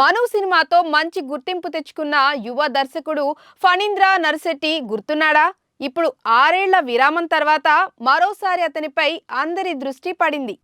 మను సినిమాతో మంచి గుర్తింపు తెచ్చుకున్న యువ దర్శకుడు ఫణీంద్ర నర్శెట్టి గుర్తున్నాడా? ఇప్పుడు ఆరేళ్ళ విరామం తర్వాత మరోసారి అతనిపై అందరి దృష్టి పడింది.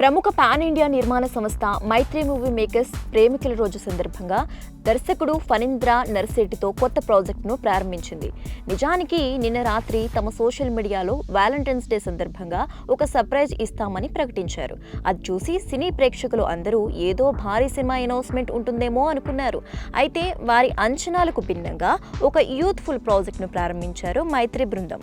ప్రముఖ పాన్ ఇండియా నిర్మాణ సంస్థ మైత్రి మూవీ మేకర్స్ ప్రేమికుల రోజు సందర్భంగా దర్శకుడు ఫణీంద్ర నర్శెట్టితో కొత్త ప్రాజెక్టును ప్రారంభించింది. నిజానికి నిన్న రాత్రి తమ సోషల్ మీడియాలో వ్యాలంటైన్స్ డే సందర్భంగా ఒక సర్ప్రైజ్ ఇస్తామని ప్రకటించారు. అది చూసి సినీ ప్రేక్షకులు అందరూ ఏదో భారీ సినిమా అనౌన్స్మెంట్ ఉంటుందేమో అనుకున్నారు. అయితే వారి అంచనాలకు భిన్నంగా ఒక యూత్ఫుల్ ప్రాజెక్టును ప్రారంభించారు మైత్రి బృందం.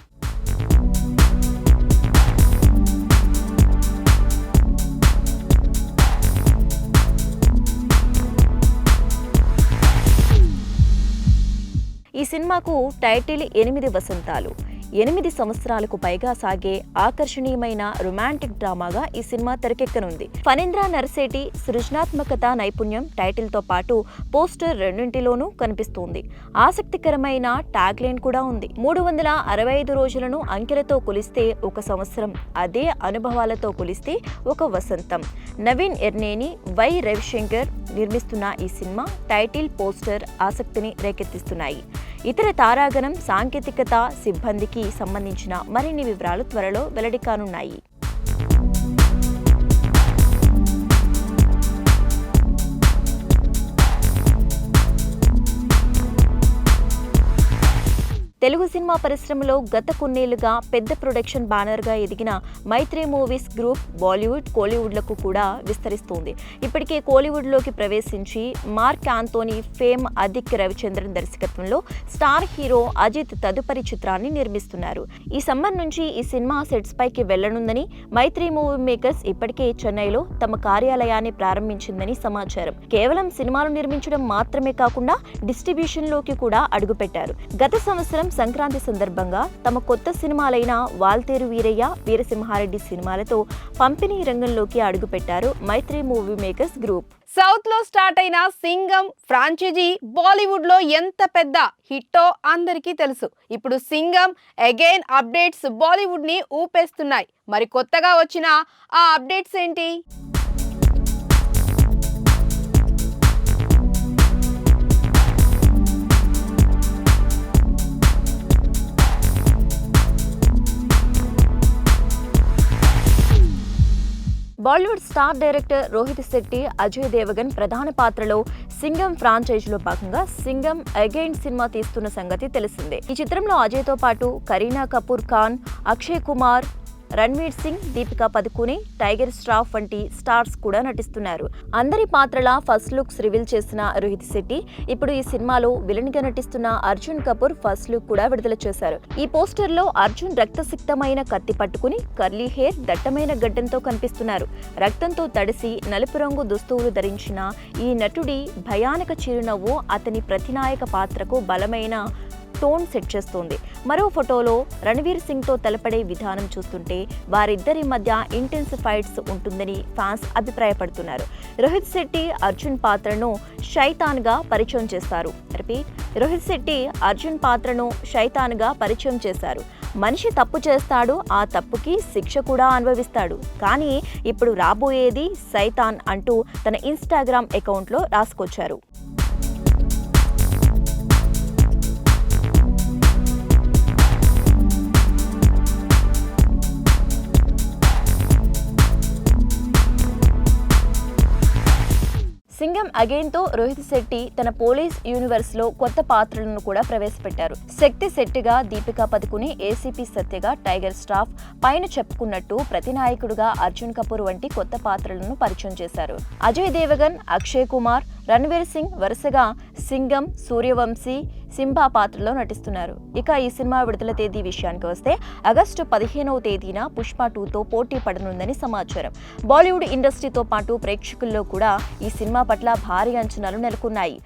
ఈ సినిమాకు టైటిల్ ఎనిమిది వసంతాలు. ఎనిమిది సంవత్సరాలకు పైగా సాగే ఆకర్షణీయమైన రొమాంటిక్ డ్రామాగా ఈ సినిమా తెరకెక్కనుంది. ఫణీంద్ర నరసేటి సృజనాత్మకత నైపుణ్యం టైటిల్తో పాటు పోస్టర్ రెండింటిలోనూ కనిపిస్తోంది. ఆసక్తికరమైన ట్యాగ్ లైన్ కూడా ఉంది. మూడు వందల అరవై ఐదు రోజులను అంకెలతో కొలిస్తే ఒక సంవత్సరం అదే అనుభవాలతో కొలిస్తే ఒక వసంతం. నవీన్ ఎర్నేని వై రవిశంకర్ నిర్మిస్తున్న ఈ సినిమా టైటిల్ పోస్టర్ ఆసక్తిని రేకెత్తిస్తున్నాయి. ఇతర తారాగణం సాంకేతికత సిబ్బందికి సంబంధించిన మరిన్ని వివరాలు త్వరలో వెల్లడి కానున్నాయి తెలుగు సినిమా పరిశ్రమలో గత కొన్నేళ్ళుగా పెద్ద ప్రొడక్షన్ బ్యానర్గా ఎదిగిన మైత్రి మూవీస్ గ్రూప్ బాలీవుడ్ కోలీవుడ్లకు కూడా విస్తరిస్తోంది. ఇప్పటికే కోలీవుడ్లోకి ప్రవేశించి Mark Antony fame Adhik Ravichandran దర్శకత్వంలో స్టార్ హీరో అజిత్ తదుపరి చిత్రాన్ని నిర్మిస్తున్నారు. ఈ సమ్మర్ నుంచి ఈ సినిమా సెట్స్ పైకి వెళ్ళనుందని మైత్రి మూవీ మేకర్స్ ఇప్పటికే చెన్నైలో తమ కార్యాలయాన్ని ప్రారంభించిందని సమాచారం. కేవలం సినిమాలు నిర్మించడం మాత్రమే కాకుండా డిస్ట్రిబ్యూషన్లోకి కూడా అడుగుపెట్టారు. గత సంవత్సరం సంక్రాంతి సందర్భంగా తమ కొత్త సినిమాలైన వాల్తేరు వీరయ్య వీరసింహారెడ్డి సినిమాలతో పంపిణీ రంగంలోకి అడుగుపెట్టారు మైత్రి మూవీ మేకర్స్ గ్రూప్. సౌత్లో స్టార్ట్ అయిన సింగం ఫ్రాంచైజీ బాలీవుడ్లో ఎంత పెద్ద హిట్టో అందరికీ తెలుసు. ఇప్పుడు సింగం అగైన్ అప్డేట్స్ బాలీవుడ్ని ఊపేస్తున్నాయి. మరి కొత్తగా వచ్చిన ఆ అప్డేట్స్ ఏంటి? Bollywood star director Rohit Shetty Ajay Devgn ప్రధాన పాత్రలో సింగం ఫ్రాంచైజీలో భాగంగా సింగం అగైన్ సినిమా తీస్తున్న సంగతి తెలిసిందే. ఈ చిత్రంలో అజయ్తో పాటు కరీనా కపూర్ ఖాన్ అక్షయ్ కుమార్ రణ్వీర్ సింగ్ దీపికా పదుకుని టైగర్ స్ట్రాఫ్ వంటి స్టార్స్ కూడా నటిస్తున్నారు. అందరి పాత్రల ఫస్ట్ లుక్స్ రివీల్ చేసిన రోహిత్ శెట్టి ఇప్పుడు ఈ సినిమాలో విలన్గా నటిస్తున్న అర్జున్ కపూర్ ఫస్ట్ లుక్ కూడా విడుదల చేశారు. ఈ పోస్టర్లో అర్జున్ రక్తసిక్తమైన కత్తి పట్టుకుని కర్లీ హెయిర్ దట్టమైన గడ్డంతో కనిపిస్తున్నారు. రక్తంతో తడిసి నలుపు రంగు దుస్తువులు ధరించిన ఈ నటుడి భయానక చిరునవ్వు అతని ప్రతినాయక పాత్రకు బలమైన టోన్ సెట్ చేస్తోంది. మరో ఫోటోలో రణవీర్ సింగ్తో తలపడే విధానం చూస్తుంటే వారిద్దరి మధ్య ఇంటెన్స్ ఫైట్స్ ఉంటుందని ఫ్యాన్స్ అభిప్రాయపడుతున్నారు. రోహిత్ శెట్టి అర్జున్ పాత్రను షైతాన్గా పరిచయం చేస్తారు. రిపీట్ రోహిత్ శెట్టి అర్జున్ పాత్రను షైతాన్గా పరిచయం చేశారు. మనిషి తప్పు చేస్తాడు ఆ తప్పుకి శిక్ష కూడా అనుభవిస్తాడు. కానీ ఇప్పుడు రాబోయేది సైతాన్ అంటూ తన ఇన్స్టాగ్రామ్ అకౌంట్లో రాసుకొచ్చారు. అగైన్తో రోహిత్ శెట్టి తన పోలీస్ యూనివర్స్లో కొత్త పాత్రలను కూడా ప్రవేశపెట్టారు. శక్తి శెట్టిగా దీపికా పదుకుని ఏసీపీ సత్యగా టైగర్ స్టాఫ్ పైన చెప్పుకున్నట్టు ప్రతినాయకుడుగా అర్జున్ కపూర్ వంటి కొత్త పాత్రలను పరిచయం చేశారు. అజయ్ దేవగన్ అక్షయ్ కుమార్ రణ్వీర్ సింగ్ వరుసగా సింగం సూర్యవంశీ సింబా పాత్రలో నటిస్తున్నారు. ఇక ఈ సినిమా విడుదల తేదీ విషయానికి వస్తే ఆగస్టు పదిహేనవ తేదీన పుష్ప టూతో పోటీ పడనుందని సమాచారం. బాలీవుడ్ ఇండస్ట్రీతో పాటు ప్రేక్షకుల్లో కూడా ఈ సినిమా పట్ల భారీ అంచనాలు నెలకొన్నాయి.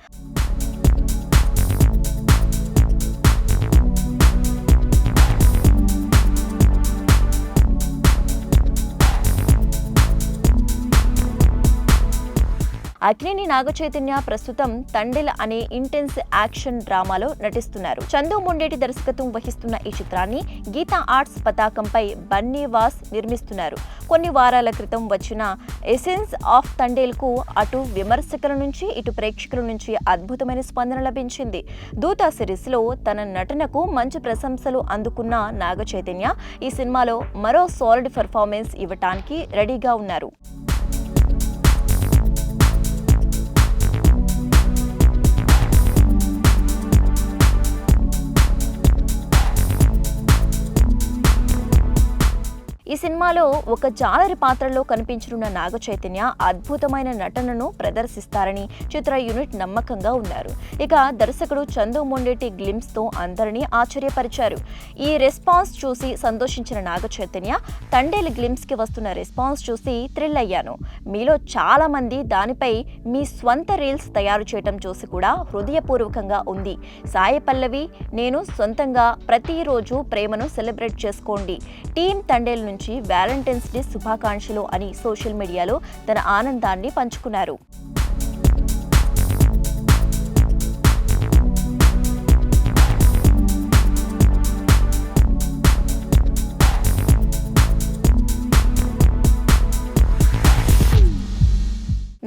అగ్నిని నాగచైతన్య ప్రస్తుతం తండెల్ అనే ఇంటెన్స్ యాక్షన్ డ్రామాలో నటిస్తున్నారు. చందు మొండేటి దర్శకత్వం వహిస్తున్న ఈ చిత్రాన్ని గీతా ఆర్ట్స్ పతాకంపై బన్నీ వాస్ నిర్మిస్తున్నారు. కొన్ని వారాల క్రితం వచ్చిన ఎసెన్స్ ఆఫ్ తండేల్కు అటు విమర్శకుల నుంచి ఇటు ప్రేక్షకుల నుంచి అద్భుతమైన స్పందన లభించింది. దూత సిరీస్లో తన నటనకు మంచి ప్రశంసలు అందుకున్న నాగ చైతన్య ఈ సినిమాలో మరో సాలిడ్ పెర్ఫార్మెన్స్ ఇవ్వటానికి రెడీగా ఉన్నారు. ఈ సినిమాలో ఒక జాలరి పాత్రలో కనిపించనున్న నాగ చైతన్య అద్భుతమైన నటనను ప్రదర్శిస్తారని చిత్ర యూనిట్ నమ్మకంగా ఉన్నారు. ఇక దర్శకుడు చందు మొండేటి గ్లిమ్స్తో అందరినీ ఆశ్చర్యపరిచారు. ఈ రెస్పాన్స్ చూసి సంతోషించిన నాగ చైతన్య తండేల్ గ్లిమ్స్కి వస్తున్న రెస్పాన్స్ చూసి థ్రిల్ అయ్యాను. మీలో చాలా మంది దానిపై మీ స్వంత రీల్స్ తయారు చేయటం చూసి కూడా హృదయపూర్వకంగా ఉంది. సాయి పల్లవి నేను సొంతంగా ప్రతిరోజు ప్రేమను సెలబ్రేట్ చేసుకోండి. టీం తండేల్ నుంచి వ్యాలంటైన్స్ డే శుభాకాంక్షలు అని సోషల్ మీడియాలో తన ఆనందాన్ని పంచుకున్నారు.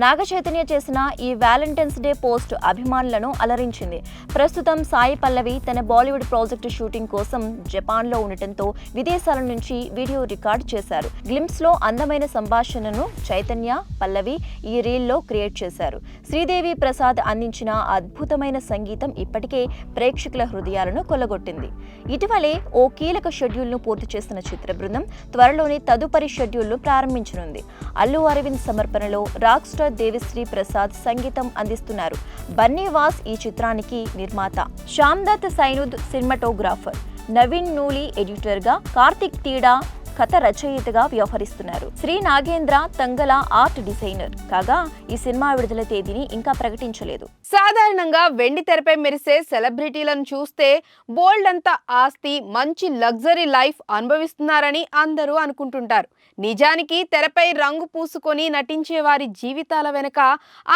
నాగ చైతన్య చేసిన ఈ వ్యాలంటైన్స్ డే పోస్ట్ అభిమానులను అలరించింది. ప్రస్తుతం సాయి పల్లవి తన బాలీవుడ్ ప్రాజెక్టు షూటింగ్ కోసం జపాన్లో ఉండటంతో విదేశాల నుంచి వీడియో రికార్డ్ చేశారు. గ్లిమ్స్లో అందమైన సంభాషణను చైతన్య పల్లవి ఈ రీల్లో క్రియేట్ చేశారు. శ్రీదేవి ప్రసాద్ అందించిన అద్భుతమైన సంగీతం ఇప్పటికే ప్రేక్షకుల హృదయాలను కొల్లగొట్టింది. ఇటీవలే ఓ కీలక షెడ్యూల్ను పూర్తి చేసిన చిత్ర బృందం త్వరలోనే తదుపరి షెడ్యూల్ను ప్రారంభించనుంది. అల్లు అరవింద్ సమర్పణలో రాక్ స్టార్ దేవిశ్రీ ప్రసాద్ సంగీతం అందిస్తున్నారు. బన్నీవాస్ ఈ చిత్రానికి నిర్మాత. శ్యామ్దత్ సైనుద్ సినిమాటోగ్రాఫర్. నవీన్ నూలి ఎడిటర్గా కార్తిక్ తీడా కథ రచయితగా వ్యవహరిస్తున్నారు. Sri Nagendra Thangala art designer. కాగా ఈ సినిమా విడుదల తేదీని ఇంకా ప్రకటించలేదు. సాధారణంగా వెండి తెరపై మెరిసే సెలబ్రిటీలను చూస్తే బోల్డ్ అంత ఆస్తి మంచి లగ్జరీ లైఫ్ అనుభవిస్తున్నారని అందరూ అనుకుంటుంటారు. నిజానికి తెరపై రంగు పూసుకొని నటించే వారి జీవితాల వెనుక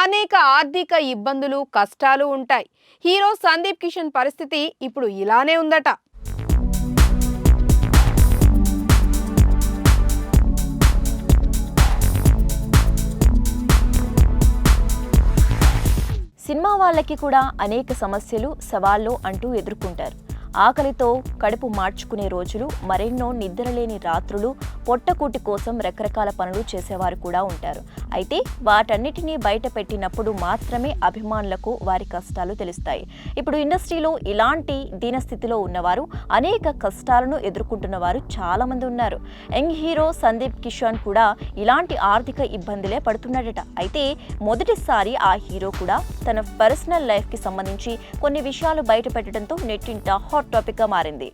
అనేక ఆర్థిక ఇబ్బందులు కష్టాలు ఉంటాయి. హీరో సందీప్ కిషన్ పరిస్థితి ఇప్పుడు ఇలానే ఉందట. సినిమా వాళ్ళకి కూడా అనేక సమస్యలు సవాళ్ళు అంటూ ఎదుర్కొంటారు. ఆకలితో కడుపు మార్చుకునే రోజులు మరెన్నో నిద్రలేని రాత్రులు పొట్టకూటి కోసం రకరకాల పనులు చేసేవారు కూడా ఉంటారు. అయితే వాటన్నిటినీ బయట పెట్టినప్పుడు మాత్రమే అభిమానులకు వారి కష్టాలు తెలుస్తాయి. ఇప్పుడు ఇండస్ట్రీలో ఇలాంటి దీనస్థితిలో ఉన్నవారు అనేక కష్టాలను ఎదుర్కొంటున్న వారు చాలామంది ఉన్నారు. యంగ్ హీరో సందీప్ కిషాన్ కూడా ఇలాంటి ఆర్థిక ఇబ్బందులే పడుతున్నాడట. అయితే మొదటిసారి ఆ హీరో కూడా తన పర్సనల్ లైఫ్కి సంబంధించి కొన్ని విషయాలు బయట పెట్టడంతో నెట్టింట హాట్ టాపిక్గా మారింది.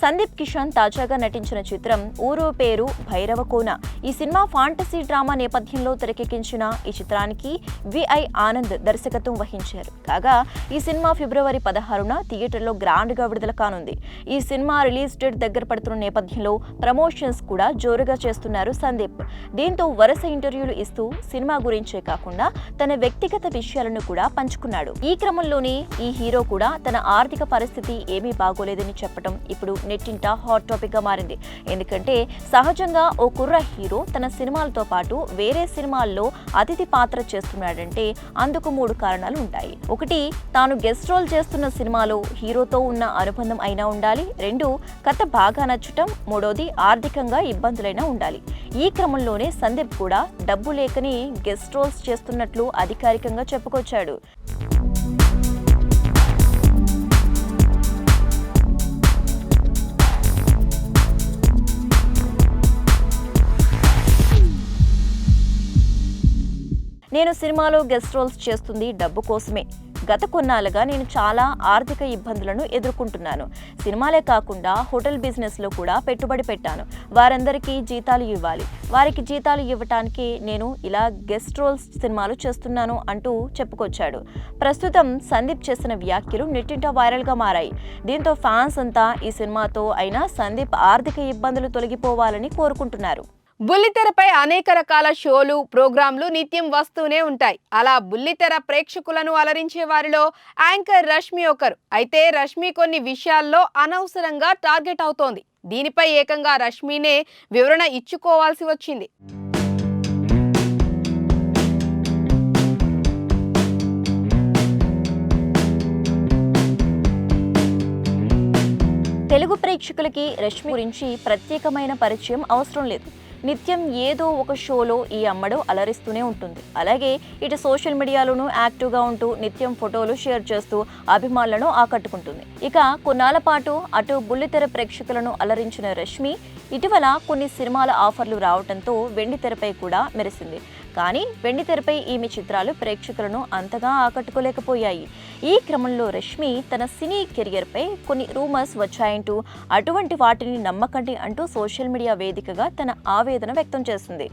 సందీప్ కిషన్ తాజాగా నటించిన చిత్రం ఊరు పేరు భైరవకోన ఈ సినిమా ఫాంటసీ డ్రామా నేపథ్యంలో తెరకెక్కించిన ఈ చిత్రానికి విఐ ఆనంద్ దర్శకత్వం వహించారు. కాగా ఈ సినిమా ఫిబ్రవరి పదహారున థియేటర్లో గ్రాండ్గా విడుదల కానుంది. ఈ సినిమా రిలీజ్ డేట్ దగ్గర పడుతున్న నేపథ్యంలో ప్రమోషన్స్ కూడా జోరుగా చేస్తున్నారు సందీప్. దీంతో వరుస ఇంటర్వ్యూలు ఇస్తూ సినిమా గురించే కాకుండా తన వ్యక్తిగత విషయాలను కూడా పంచుకున్నాడు. ఈ క్రమంలోనే ఈ హీరో కూడా తన ఆర్థిక పరిస్థితి ఏమీ బాగోలేదని చెప్పడం ఇప్పుడు నెట్టింట హాట్ టాపిక్గా మారింది. ఎందుకంటే సహజంగా ఓ కుర్ర హీరో తన సినిమాలతో పాటు వేరే సినిమాల్లో అతిథి పాత్ర చేస్తున్నాడంటే అందుకు మూడు కారణాలు ఉంటాయి. ఒకటి తాను గెస్ట్ రోల్ చేస్తున్న సినిమాలో హీరోతో ఉన్న అనుబంధం అయినా ఉండాలి. రెండు కథ బాగా నచ్చటం. మూడోది ఆర్థికంగా ఇబ్బందులైనా ఉండాలి. ఈ క్రమంలోనే సందీప్ కూడా డబ్బు లేకని గెస్ట్ రోల్స్ చేస్తున్నట్లు అధికారికంగా చెప్పుకొచ్చాడు. నేను సినిమాలో గెస్ట్ రోల్స్ చేస్తుంది డబ్బు కోసమే. గత కొన్నాళ్ళుగా నేను చాలా ఆర్థిక ఇబ్బందులను ఎదుర్కొంటున్నాను. సినిమాలే కాకుండా హోటల్ బిజినెస్లో కూడా పెట్టుబడి పెట్టాను. వారందరికీ జీతాలు ఇవ్వాలి. వారికి జీతాలు ఇవ్వటానికి నేను ఇలా గెస్ట్ రోల్స్ సినిమాలు చేస్తున్నాను అంటూ చెప్పుకొచ్చాడు. ప్రస్తుతం సందీప్ చేసిన వ్యాఖ్యలు నెట్టింట వైరల్గా మారాయి. దీంతో ఫ్యాన్స్ అంతా ఈ సినిమాతో అయినా సందీప్ ఆర్థిక ఇబ్బందులు తొలగిపోవాలని కోరుకుంటున్నారు. బుల్లితెరపై అనేక రకాల షోలు ప్రోగ్రాంలు నిత్యం వస్తూనే ఉంటాయి. అలా బుల్లితెర ప్రేక్షకులను అలరించే వారిలో యాంకర్ రష్మి ఒకరు. అయితే రష్మి కొన్ని విషయాల్లో అనవసరంగా టార్గెట్ అవుతోంది. దీనిపై ఏకంగా రష్మినే వివరణ ఇచ్చుకోవాల్సి వచ్చింది. తెలుగు ప్రేక్షకులకి రష్మి గురించి ప్రత్యేకమైన పరిచయం అవసరం లేదు. నిత్యం ఏదో ఒక షోలో ఈ అమ్మడు అలరిస్తూనే ఉంటుంది. అలాగే ఇటు సోషల్ మీడియాలోనూ యాక్టివ్గా ఉంటూ నిత్యం ఫోటోలు షేర్ చేస్తూ అభిమానులను ఆకట్టుకుంటుంది. ఇక కొన్నాళ్ళ పాటు అటు బుల్లితెర ప్రేక్షకులను అలరించిన రష్మి ఇటీవల కొన్ని సినిమాల ఆఫర్లు రావడంతో వెండి తెరపై కూడా మెరిసింది. కానీ వెండి తెరపై ఈమె చిత్రాలు ప్రేక్షకులను అంతగా ఆకట్టుకోలేకపోయాయి. ఈ క్రమంలో రష్మి తన సినీ కెరియర్పై కొన్ని రూమర్స్ వచ్చాయంటూ అటువంటి వాటిని నమ్మకండి అంటూ సోషల్ మీడియా వేదికగా తన ఆవేదన వ్యక్తం చేసింది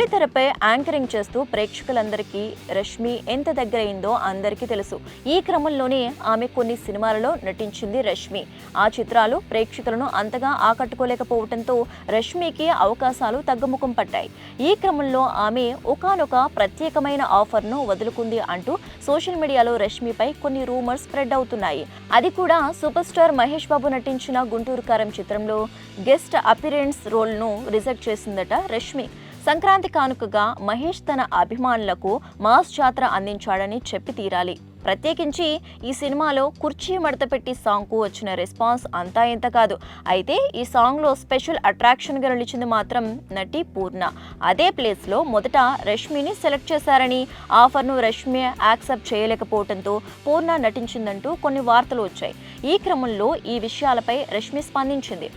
బుల్లితెరపై యాంకరింగ్ చేస్తూ ప్రేక్షకులందరికీ రష్మి ఎంత దగ్గరైందో అందరికీ తెలుసు. ఈ క్రమంలోనే ఆమె కొన్ని సినిమాలలో నటించింది రష్మి. ఆ చిత్రాలు ప్రేక్షకులను అంతగా ఆకట్టుకోలేకపోవడంతో రష్మికి అవకాశాలు తగ్గుముఖం పట్టాయి. ఈ క్రమంలో ఆమె ఒకానొక ప్రత్యేకమైన ఆఫర్ను వదులుకుంది అంటూ సోషల్ మీడియాలో రష్మిపై కొన్ని రూమర్స్ స్ప్రెడ్ అవుతున్నాయి. అది కూడా సూపర్ స్టార్ మహేష్ బాబు నటించిన గుంటూరు కారం చిత్రంలో గెస్ట్ అపిరెన్స్ రోల్ను రిజెక్ట్ చేసిందట రష్మి. సంక్రాంతి కానుకగా మహేష్ తన అభిమానులకు మాస్ జాతర అందించాడని చెప్పి తీరాలి. ప్రత్యేకించి ఈ సినిమాలో కుర్చీ మడత పెట్టి సాంగ్కు వచ్చిన రెస్పాన్స్ అంతా ఇంత కాదు. అయితే ఈ సాంగ్లో స్పెషల్ అట్రాక్షన్గా నిలిచింది మాత్రం నటి పూర్ణ. అదే ప్లేస్లో మొదట రష్మిని సెలెక్ట్ చేశారని ఆఫర్ను రష్మి యాక్సెప్ట్ చేయలేకపోవడంతో పూర్ణ నటించిందంటూ కొన్ని వార్తలు వచ్చాయి. ఈ క్రమంలో ఈ విషయాలపై రష్మి స్పందించింది.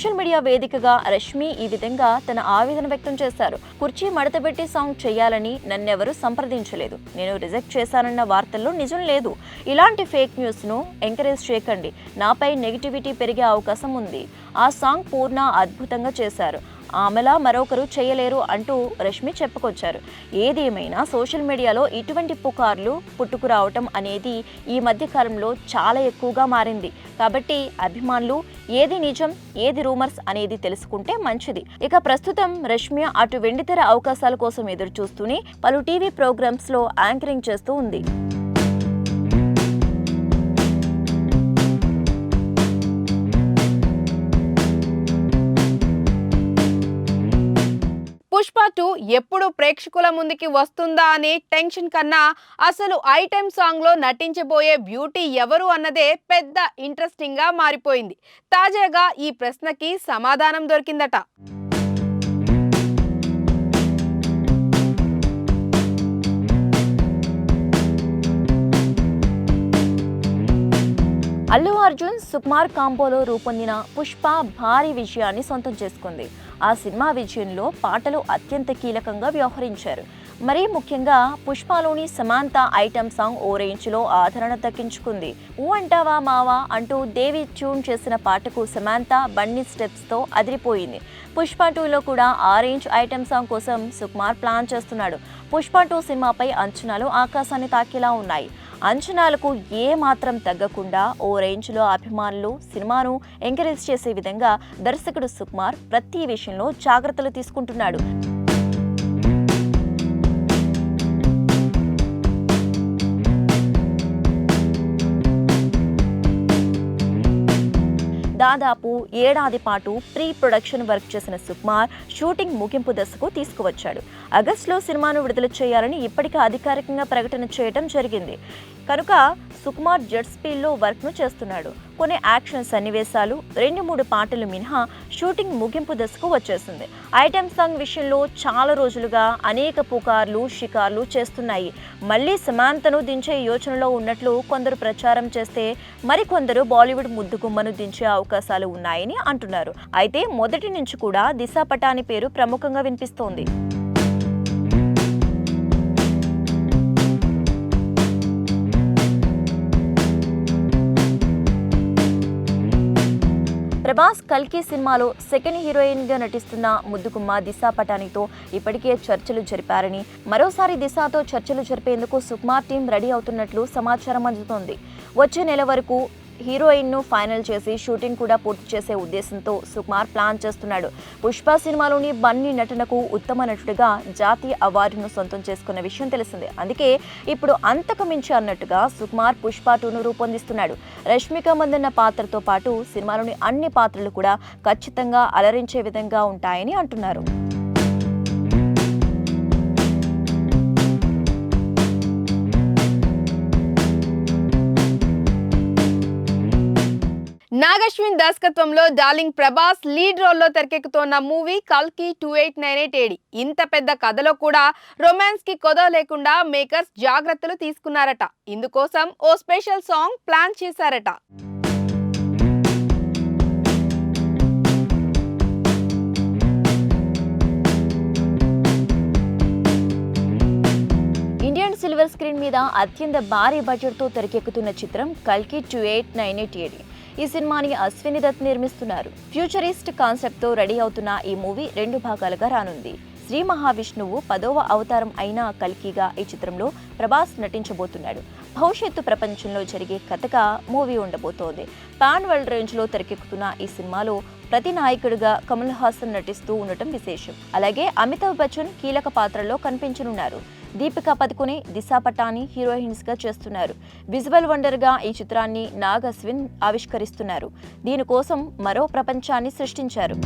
సోషల్ మీడియా వేదికగా రష్మి ఈ విధంగా తన ఆవేదన వ్యక్తం చేశారు. కుర్చీ మడతపెట్టి సాంగ్ చేయాలని నన్నెవరూ సంప్రదించలేదు. నేను రిజెక్ట్ చేశానన్న వార్తల్లో నిజం లేదు. ఇలాంటి ఫేక్ న్యూస్ను ఎంకరేజ్ చేయకండి. నాపై నెగిటివిటీ పెరిగే అవకాశం ఉంది. ఆ సాంగ్ పూర్ణ అద్భుతంగా చేశారు. ఆమెలా మరొకరు చేయలేరు అంటూ రష్మి చెప్పుకొచ్చారు. ఏదేమైనా సోషల్ మీడియాలో ఇటువంటి పుకార్లు పుట్టుకురావటం అనేది ఈ మధ్య కాలంలో చాలా ఎక్కువగా మారింది. కాబట్టి అభిమానులు ఏది నిజం ఏది రూమర్స్ అనేది తెలుసుకుంటే మంచిది. ఇక ప్రస్తుతం రష్మి అటు వెండితెర అవకాశాల కోసం ఎదురు చూస్తూనే పలు టీవీ ప్రోగ్రామ్స్లో యాంకరింగ్ చేస్తూ ఉంది. పుష్ప టూ ఎప్పుడు ప్రేక్షకుల ముందుకి వస్తుందా అనే టెన్షన్ కన్నా అసలు ఐటెం సాంగ్లో నటించబోయే బ్యూటీ ఎవరు అన్నదే పెద్ద ఇంట్రెస్టింగ్గా మారిపోయింది. తాజాగా ఈ ప్రశ్నకి సమాధానం దొరికిందట. అల్లు అర్జున్ సుకుమార్ కాంబోలో రూపొందిన పుష్ప భారీ విజయాన్ని సొంతం చేసుకుంది. ఆ సినిమా విజయంలో పాటలు అత్యంత కీలకంగా వ్యవహరించారు. మరీ ముఖ్యంగా పుష్పలోని సమాంత ఐటమ్ సాంగ్ ఓ రేంజ్లో ఆదరణ దక్కించుకుంది. ఊ అంటావా మావా అంటూ దేవి ట్యూన్ చేసిన పాటకు సమాంత బన్నీ స్టెప్స్తో అదిరిపోయింది. పుష్ప టూలో కూడా ఆ రేంజ్ ఐటమ్ సాంగ్ కోసం సుకుమార్ ప్లాన్ చేస్తున్నాడు. పుష్ప టూ సినిమాపై అంచనాలు ఆకాశాన్ని తాకేలా ఉన్నాయి. అంచనాలకు ఏ మాత్రం తగ్గకుండా ఓ రేంజ్లో అభిమానులు సినిమాను ఎంకరేజ్ చేసే విధంగా దర్శకుడు సుకుమార్ ప్రతి విషయంలో జాగ్రత్తలు తీసుకుంటున్నాడు. దాదాపు ఏడాది పాటు ప్రీ ప్రొడక్షన్ వర్క్ చేసిన సుకుమార్ షూటింగ్ ముగింపు దశకు తీసుకువచ్చాడు. ఆగస్టులో సినిమాను విడుదల చేయాలని ఇప్పటికే అధికారికంగా ప్రకటన చేయడం జరిగింది. కనుక సుకుమార్ జెట్ స్పీడ్లో వర్క్ను చేస్తున్నాడు. కొన్ని యాక్షన్ సన్నివేశాలు రెండు మూడు పాటలు మినహా షూటింగ్ ముగింపు దశకు వచ్చేసింది. ఐటెం సాంగ్ విషయంలో చాలా రోజులుగా అనేక పుకార్లు షికార్లు చేస్తున్నాయి. మళ్ళీ సమాంతను దించే యోచనలో ఉన్నట్లు కొందరు ప్రచారం చేస్తే మరికొందరు బాలీవుడ్ ముద్దుగుమ్మను దించే అవకాశాలు ఉన్నాయని అంటున్నారు. అయితే మొదటి నుంచి కూడా దిశా పటాని పేరు ప్రముఖంగా వినిపిస్తోంది. ప్రభాస్ కల్కి సినిమాలో సెకండ్ హీరోయిన్గా నటిస్తున్న ముద్దుగుమ్మ దిశా పటానితో ఇప్పటికే చర్చలు జరిపారని మరోసారి దిశాతో చర్చలు జరిపేందుకు సుకుమార్ టీం రెడీ అవుతున్నట్లు సమాచారం అందుతోంది. వచ్చే నెల వరకు హీరోయిన్ను ఫైనల్ చేసి షూటింగ్ కూడా పూర్తి చేసే ఉద్దేశంతో సుకుమార్ ప్లాన్ చేస్తున్నాడు. పుష్ప సినిమాలోని బన్నీ నటనకు ఉత్తమ నటుడిగా జాతీయ అవార్డును సొంతం చేసుకున్న విషయం తెలిసిందే. అందుకే ఇప్పుడు అంతకు మించి అన్నట్టుగా సుకుమార్ పుష్ప టూను రూపొందిస్తున్నాడు. రష్మిక మందన్న పాత్రతో పాటు సినిమాలోని అన్ని పాత్రలు కూడా ఖచ్చితంగా అలరించే విధంగా ఉంటాయని అంటున్నారు. నాగశ్విన్ దర్శకత్వంలో డార్లింగ్ ప్రభాస్ లీడ్ రోల్లో తెరకెక్కుతోన్న మూవీ కల్కి two eight nine eight AD. ఇంత పెద్ద కథలో కూడా రొమాన్స్కి లేకుండా మేకర్స్ జాగ్రత్తలు తీసుకున్నారట. ఇందుకోసం ఓ స్పెషల్ సాంగ్ ప్లాన్ చేశారట. ఇండియన్ సిల్వర్ స్క్రీన్ మీద అత్యంత భారీ బడ్జెట్తో తెరకెక్కుతున్న చిత్రం కల్కి two eight nine eight AD. ఈ సినిమాని అశ్విని దత్ నిర్మిస్తున్నారు. ఫ్యూచరిస్ట్ కాన్సెప్ట్తో రెడీ అవుతున్న ఈ మూవీ రెండు భాగాలుగా రానుంది. శ్రీ మహావిష్ణువు పదవ అవతారం అయిన కల్కిగా ఈ చిత్రంలో ప్రభాస్ నటించబోతున్నాడు. భవిష్యత్తు ప్రపంచంలో జరిగే కథగా మూవీ ఉండబోతోంది. పాన్ వరల్డ్ రేంజ్లో తెరకెక్కుతున్న ఈ సినిమాలో ప్రతి నాయకుడిగా కమల్ హాసన్ నటిస్తూ ఉండటం విశేషం. అలాగే అమితాబ్ బచ్చన్ కీలక పాత్రలో కనిపించనున్నారు. దీపికా పదుకుని దిశా పటాని హీరోయిన్స్గా చేస్తున్నారు. విజువల్ వండర్గా ఈ చిత్రాన్ని నాగ్ అశ్విన్ ఆవిష్కరిస్తున్నారు. దీనికోసం మరో ప్రపంచాన్ని సృష్టించారు.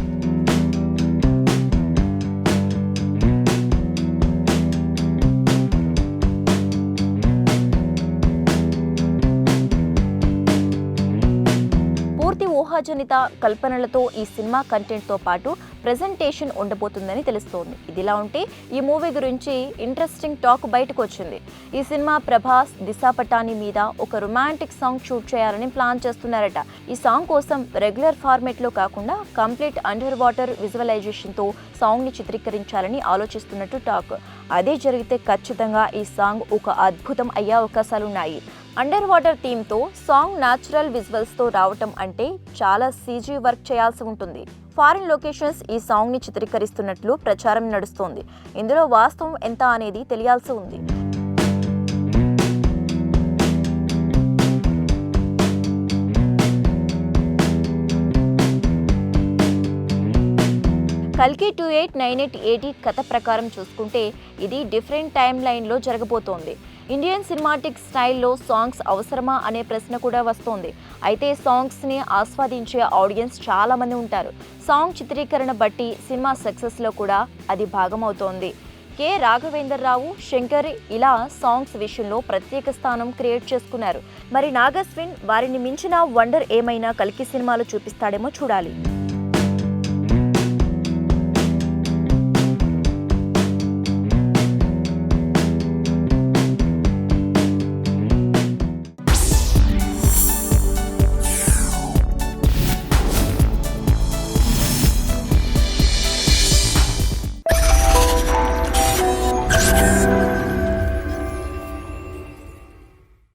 ఊహాజనిత కల్పనలతో ఈ సినిమా కంటెంట్తో పాటు ప్రెజెంటేషన్ ఉండబోతుందని తెలుస్తోంది. ఇదిలా ఉంటే ఈ మూవీ గురించి ఇంట్రెస్టింగ్ టాక్ బయటకు వచ్చింది. ఈ సినిమా ప్రభాస్ దిశా పటాని మీద ఒక రొమాంటిక్ సాంగ్ షూట్ చేయాలని ప్లాన్ చేస్తున్నారట. ఈ సాంగ్ కోసం రెగ్యులర్ ఫార్మేట్లో కాకుండా కంప్లీట్ అండర్ వాటర్ విజువలైజేషన్తో సాంగ్ని చిత్రీకరించాలని ఆలోచిస్తున్నట్టు టాక్. అదే జరిగితే ఖచ్చితంగా ఈ సాంగ్ ఒక అద్భుతం అయ్యే అవకాశాలున్నాయి. అండర్ వాటర్ థీమ్తో సాంగ్ న్యాచురల్ విజువల్స్తో రావటం అంటే చాలా సీజీ వర్క్ చేయాల్సి ఉంటుంది. ఫారిన్ లొకేషన్స్ ఈ సాంగ్ని చిత్రీకరిస్తున్నట్లు ప్రచారం నడుస్తోంది. ఇందులో వాస్తవం ఎంత అనేది తెలియాల్సి ఉంది. కల్కి two eight nine eight eighty కథ ప్రకారం చూసుకుంటే ఇది డిఫరెంట్ టైం లైన్లో జరగబోతోంది. ఇండియన్ సినిమాటిక్ స్టైల్లో సాంగ్స్ అవసరమా అనే ప్రశ్న కూడా వస్తోంది. అయితే సాంగ్స్ని ఆస్వాదించే ఆడియన్స్ చాలామంది ఉంటారు. సాంగ్ చిత్రీకరణ బట్టి సినిమా సక్సెస్లో కూడా అది భాగమవుతోంది. కె. రాఘవేందర్ రావు శంకర్ ఇలా సాంగ్స్ విషయంలో ప్రత్యేక స్థానం క్రియేట్ చేసుకున్నారు. మరి నాగస్విన్ వారిని మించిన వండర్ ఏమైనా కలికి సినిమాలు చూపిస్తాడేమో చూడాలి.